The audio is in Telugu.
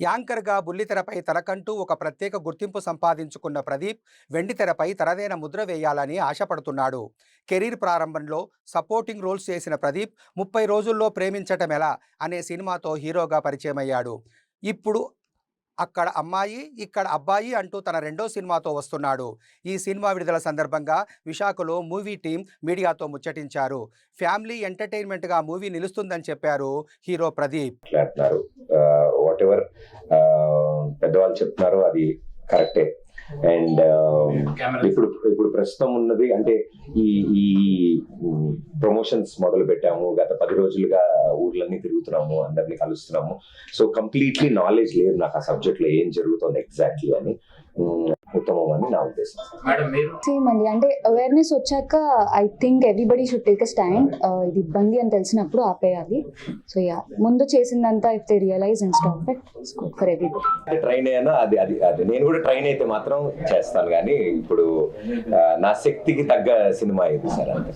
యాంకర్గా బుల్లితెరపై తనకంటూ ఒక ప్రత్యేక గుర్తింపు సంపాదించుకున్న ప్రదీప్ వెండితెరపై తనదైన ముద్ర వేయాలని ఆశపడుతున్నాడు. కెరీర్ ప్రారంభంలో సపోర్టింగ్ రోల్స్ చేసిన ప్రదీప్ ముప్పై రోజుల్లో ప్రేమించటం ఎలా అనే సినిమాతో హీరోగా పరిచయమయ్యాడు. ఇప్పుడు అక్కడ అమ్మాయి ఇక్కడ అబ్బాయి అంటూ తన రెండో సినిమాతో వస్తున్నాడు. ఈ సినిమా విడుదల సందర్భంగా విశాఖలో మూవీ టీం మీడియాతో ముచ్చటించారు. ఫ్యామిలీ ఎంటర్టైన్మెంట్గా మూవీ నిలుస్తుందని చెప్పారు హీరో ప్రదీప్. మాట్లాడుతున్నారు. వాట్ ఎవర్ పెద్దవాళ్ళు చెప్తున్నారు అది కరెక్టే. అండ్ ఇప్పుడు ఇప్పుడు ప్రస్తుతం ఉన్నది అంటే ఈ ఈ ప్రమోషన్స్ మొదలు పెట్టాము గత పది రోజులుగా ఊర్లన్నీ తిరుగుతున్నాము అందరినీ కలుస్తున్నాము. సో కంప్లీట్లీ నాలెడ్జ్ లేదు నాకు ఆ సబ్జెక్ట్లో ఏం జరుగుతుంది ఎగ్జాక్ట్లీ అని ఉత్తమం అని నా ఉద్దేశం. మేడం మీరు? సేమ్ అండి. అంటే అవేర్నెస్ వచ్చాక I think everybody should take a stand ఇది ఇబ్బంది అని తెలిసినప్పుడు ఆపేయాలి. సో యా ముందు చేసిందంతా if they realise and stop it good for everybody train అయినా అది అది అది. నేను కూడా ట్రైన్ అయితే మాత్రం చేస్తాను కానీ ఇప్పుడు ఆ, నా శక్తికి తగ్గ సినిమా ఇది సార్ అంతే.